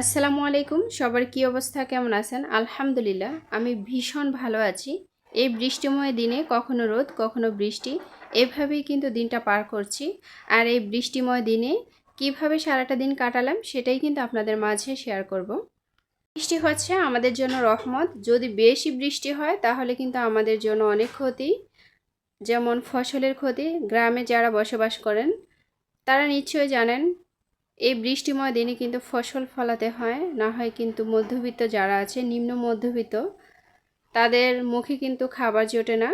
আসসালামু আলাইকুম, সবার কি অবস্থা, কেমন আছেন? আলহামদুলিল্লাহ, আমি ভীষণ ভালো আছি। এই বৃষ্টিময় দিনে কখনো রোদ, কখনো বৃষ্টি, এভাবেই কিন্তু দিনটা পার করছি। আর এই বৃষ্টিময় দিনে কীভাবে সারাটা দিন কাটালাম, সেটাই কিন্তু আপনাদের মাঝে শেয়ার করব। বৃষ্টি হচ্ছে আমাদের জন্য রহমত। যদি বেশি বৃষ্টি হয়, তাহলে কিন্তু আমাদের জন্য অনেক ক্ষতি। যেমন ফসলের ক্ষতি, গ্রামে যারা বসবাস করেন, তারা নিশ্চয়ই জানেন এই বৃষ্টিময় দিনে কিন্তু ফসল ফলাতে হয়, না হয় কিন্তু মধ্যবিত্ত যারা আছে, নিম্ন মধ্যবিত্ত, তাদের মুখে কিন্তু খাবার জোটে না।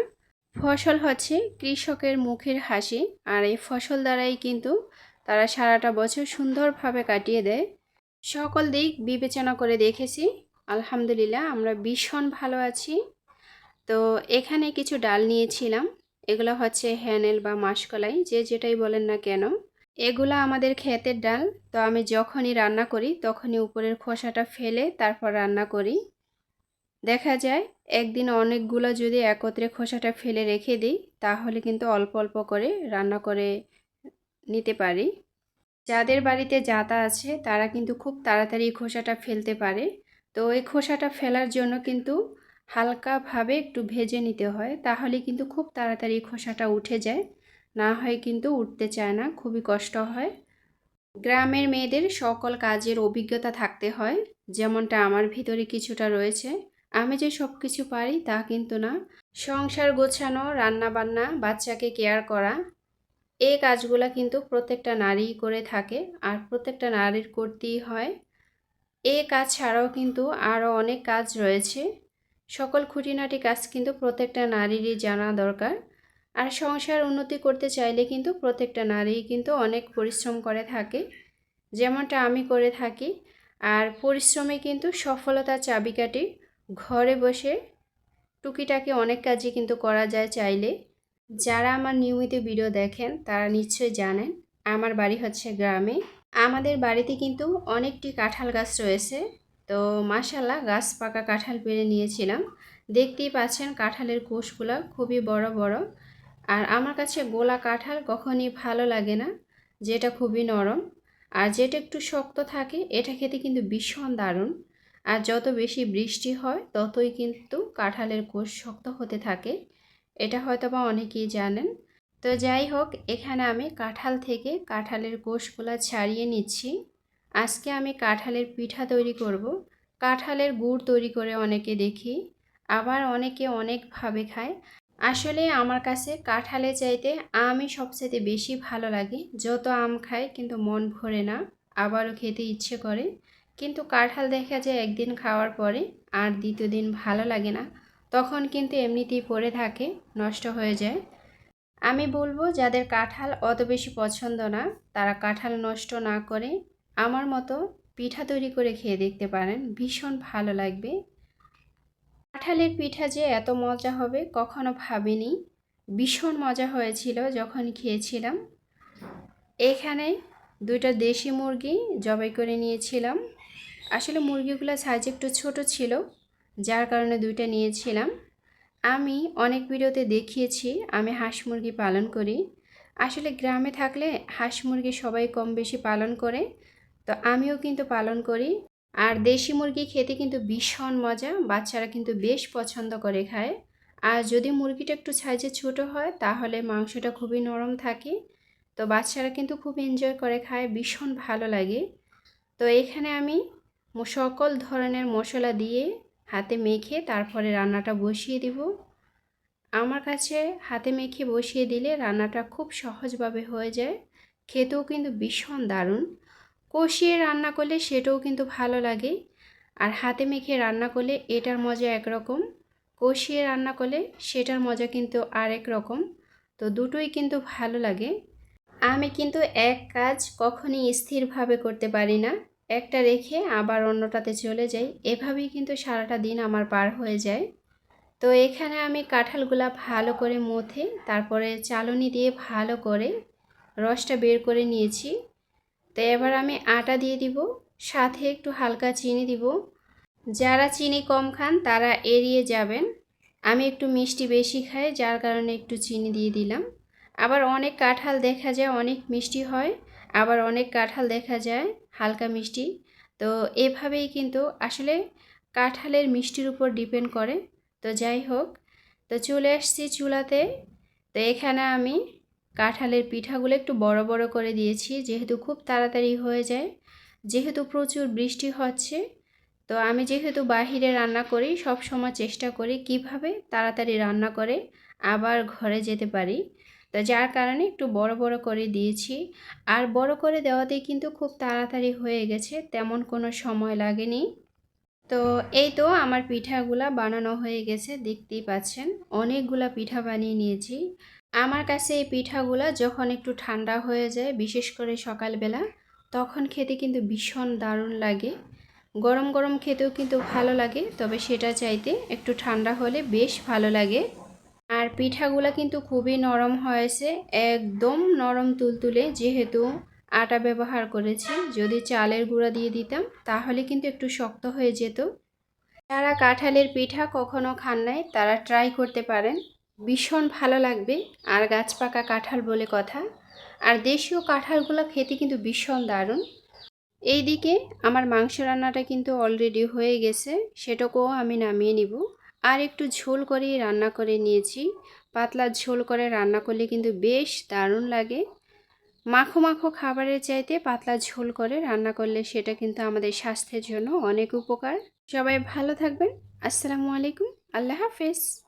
ফসল হচ্ছে কৃষকের মুখের হাসি, আর এই ফসল দ্বারাই কিন্তু তারা সারাটা বছর সুন্দরভাবে কাটিয়ে দেয়। সকল দিক বিবেচনা করে দেখেছি। আলহামদুলিল্লাহ, আমরা ভীষণ ভালো আছি। তো এখানে কিছু ডাল নিয়েছিলাম। এগুলো হচ্ছে হ্যানেল বা মাসকলাই, যে যেটাই বলেন না কেন। এগুলা আমাদের ক্ষেতের ডাল, তো আমি যখনই রান্না করি তখনই উপরের খোসাটা ফেলে তারপর রান্না করি। দেখা যায় একদিন অনেকগুলো যদি একত্রে খোসাটা ফেলে রেখে দিই, তাহলে কিন্তু অল্প অল্প করে রান্না করে নিতে পারি। যাদের বাড়িতে জাতা আছে তারা কিন্তু খুব তাড়াতাড়ি খোসাটা ফেলতে পারে। তো ওই খোসাটা ফেলার জন্য কিন্তু হালকাভাবে একটু ভেজে নিতে হয়, তাহলে কিন্তু খুব তাড়াতাড়ি খোসাটা উঠে যায়। না হয় কিন্তু উঠতে চায় না, খুবই কষ্ট হয়। গ্রামের মেয়েদের সকল কাজের অভিজ্ঞতা থাকতে হয়, যেমনটা আমার ভিতরে কিছুটা রয়েছে। আমি যে সব কিছু পারি তা কিন্তু না। সংসার গোছানো রান্না বান্না বাচ্চাকে কেয়ার করা এই কাজগুলো কিন্তু প্রত্যেকটা নারী করে থাকে আর প্রত্যেকটা নারীর করতেই হয়। এই কাজ ছাড়াও কিন্তু আরও অনেক কাজ রয়েছে। সকল খুঁটিনাটি কাজ কিন্তু প্রত্যেকটা নারীরই জানা দরকার। আর সংসার উন্নতি করতে চাইলে কিন্তু প্রত্যেকটা নারী কিন্তু অনেক পরিশ্রম করে থাকে। যেমনটা আমি করে থাকি। আর পরিশ্রমে কিন্তু সফলতার চাবিকাঠি। ঘরে বসে টুকিটাকি অনেক কাজই কিন্তু করা যায় চাইলে। যারা আমার নিয়মিত ভিডিও দেখেন, তারা নিশ্চয়ই জানেন, আমার বাড়ি হচ্ছে গ্রামে। আমাদের বাড়িতে কিন্তু অনেকটি কাঁঠাল গাছ রয়েছে। তো মাসাল্লাহ গাছ পাকা কাঁঠাল পেরে নিয়েছিলাম। দেখতেই পাচ্ছেন, কাঁঠালের কোষগুলো খুবই বড় বড়। আর আমার কাছে গোলা কাঁঠাল কখনই ভালো লাগে না, যেটা খুবই নরম। আর যেটা একটু শক্ত থাকে, এটা খেতে কিন্তু ভীষণ দারুণ। আর যত বেশি বৃষ্টি হয়, ততই কিন্তু কাঁঠালের কোষ শক্ত হতে থাকে। এটা হয়তো বা অনেকেই জানেন। তো যাই হোক, এখানে আমি কাঁঠাল থেকে কাঁঠালের কোষগুলো ছাড়িয়ে নিচ্ছি। আজকে আমি কাঁঠালের পিঠা তৈরি করব। কাঁঠালের গুড় তৈরি করে অনেকে দেখি। আবার অনেকে অনেকভাবে খায়। আসলে আমার কাছে কাঁঠালে চাইতে আমই সবচেয়ে বেশি ভালো লাগে। যত আম খাই কিন্তু মন ভরে না, আবারও খেতে ইচ্ছে করে। কিন্তু কাঁঠাল দেখা যায় একদিন খাওয়ার পরে আর দ্বিতীয় দিন ভালো লাগে না, তখন কিন্তু এমনিতেই পড়ে থাকে, নষ্ট হয়ে যায়। আমি বলব যাদের কাঁঠাল অত বেশি পছন্দ না, তারা কাঁঠাল নষ্ট না করে আমার মতো পিঠা তৈরি করে খেয়ে দেখতে পারেন। ভীষণ ভালো লাগবে। কাঁঠালের পিঠা যে এত মজা হবে কখনো ভাবিনি। ভীষণ মজা হয়েছিল যখন খেয়েছিলাম। এখানে দুইটা দেশি মুরগি জবাই করে নিয়েছিলাম। আসলে মুরগিগুলো সাইজ একটু ছোট ছিল, যার কারণে দুইটা নিয়েছিলাম। আমি অনেক ভিডিওতে দেখিয়েছি, আমি হাঁস মুরগি পালন করি। আসলে গ্রামে থাকলে হাঁস মুরগি সবাই কম বেশি পালন করে, তো আমিও কিন্তু পালন করি। আর দেশি মুরগি খেতে কিন্তু ভীষণ মজা, বাচ্চারা কিন্তু বেশ পছন্দ করে খায়। আর যদি মুরগিটা একটু সাইজে ছোট হয়, তাহলে মাংসটা খুবই নরম থাকে। তো বাচ্চারা কিন্তু খুব এনজয় করে খায়, ভীষণ ভালো লাগে। তো এখানে আমি সকল ধরনের মশলা দিয়ে হাতে মেখে তারপরে রান্নাটা বসিয়ে দিব। আমার কাছে হাতে মেখে বসিয়ে দিলে রান্নাটা খুব সহজভাবে হয়ে যায়। খেতেও কিন্তু ভীষণ দারুণ। কষিয়ে রান্না করলে সেটাও কিন্তু ভালো লাগে। আর হাতে মেখে রান্না করলে এটার মজা একরকম। কষিয়ে রান্না করলে সেটার মজা কিন্তু আরেক রকম। তো দুটোই কিন্তু ভালো লাগে। আমি কিন্তু এক কাজ কখনই স্থিরভাবে করতে পারি না। একটা রেখে আবার অন্যটাতে চলে যাই। এভাবেই কিন্তু সারাটা দিন আমার পার হয়ে যায়। তো এখানে আমি কাঁঠালগুলা ভালো করে মথে, তারপরে চালনি দিয়ে ভালো করে রসটা বের করে নিয়েছি। তো এবার আমি আটা দিয়ে দিব, সাথে একটু হালকা চিনি দিব। যারা চিনি কম খান তারা এড়িয়ে যাবেন। আমি একটু মিষ্টি বেশি খাই, যার কারণে একটু চিনি দিয়ে দিলাম। আবার অনেক কাঁঠাল দেখা যায়, অনেক মিষ্টি হয়, আবার অনেক কাঁঠাল দেখা যায়, হালকা মিষ্টি। তো এভাবেই কিন্তু আসলে কাঁঠালের মিষ্টির উপর ডিপেন্ড করে। তো যাই হোক, তো চলে আসছি চুলাতে। তো এখানে আমি কাঁঠালের পিঠাগুলো একটু বড় বড় করে দিয়েছি, যেহেতু খুব তাড়াতাড়ি হয়ে যায়। যেহেতু প্রচুর বৃষ্টি হচ্ছে, তো আমি যেহেতু বাহিরে রান্না করি, সব সময় চেষ্টা করি কীভাবে তাড়াতাড়ি রান্না করে আবার ঘরে যেতে পারি। তো যার কারণে একটু বড় বড় করে দিয়েছি। আর বড় করে দেওয়াতেই কিন্তু খুব তাড়াতাড়ি হয়ে গেছে, তেমন কোনো সময় লাগেনি। তো এই তো আমার পিঠাগুলা বানানো হয়ে গেছে, দেখতেই পাচ্ছেন। অনেকগুলা পিঠা বানিয়ে নিয়েছি। আমার কাছে এই পিঠাগুলা যখন একটু ঠান্ডা হয়ে যায়, বিশেষ করে সকালবেলা, তখন খেতে কিন্তু ভীষণ দারুণ লাগে। গরম গরম খেতেও কিন্তু ভালো লাগে, তবে সেটা চাইতে একটু ঠান্ডা হলে বেশ ভালো লাগে। আর পিঠাগুলো কিন্তু খুবই নরম হয়েছে, একদম নরম তুলতুলে, যেহেতু আটা ব্যবহার করেছি। যদি চালের গুঁড়া দিয়ে দিতাম, তাহলে কিন্তু একটু শক্ত হয়ে যেত। যারা কাঁঠালের পিঠা কখনো খান নাই, তারা ট্রাই করতে পারেন। ভীষণ ভালো লাগবে। আর গাছ পাকা কাঁঠাল বলে কথা। আর দেশীয় কাঁঠালগুলো খেতে কিন্তু ভীষণ দারুণ। এইদিকে আমার মাংস রান্নাটা কিন্তু অলরেডি হয়ে গেছে। সেটাকেও আমি নামিয়ে নিব। আর একটু ঝোল করে রান্না করে নিয়েছি। পাতলা ঝোল করে রান্না করলে কিন্তু বেশ দারুণ লাগে। মাখো মাখো খাবারের চাইতে পাতলা ঝোল করে রান্না করলে সেটা কিন্তু আমাদের স্বাস্থ্যের জন্য অনেক উপকার। সবাই ভালো থাকবেন। আসসালামু আলাইকুম। আল্লাহ হাফেজ।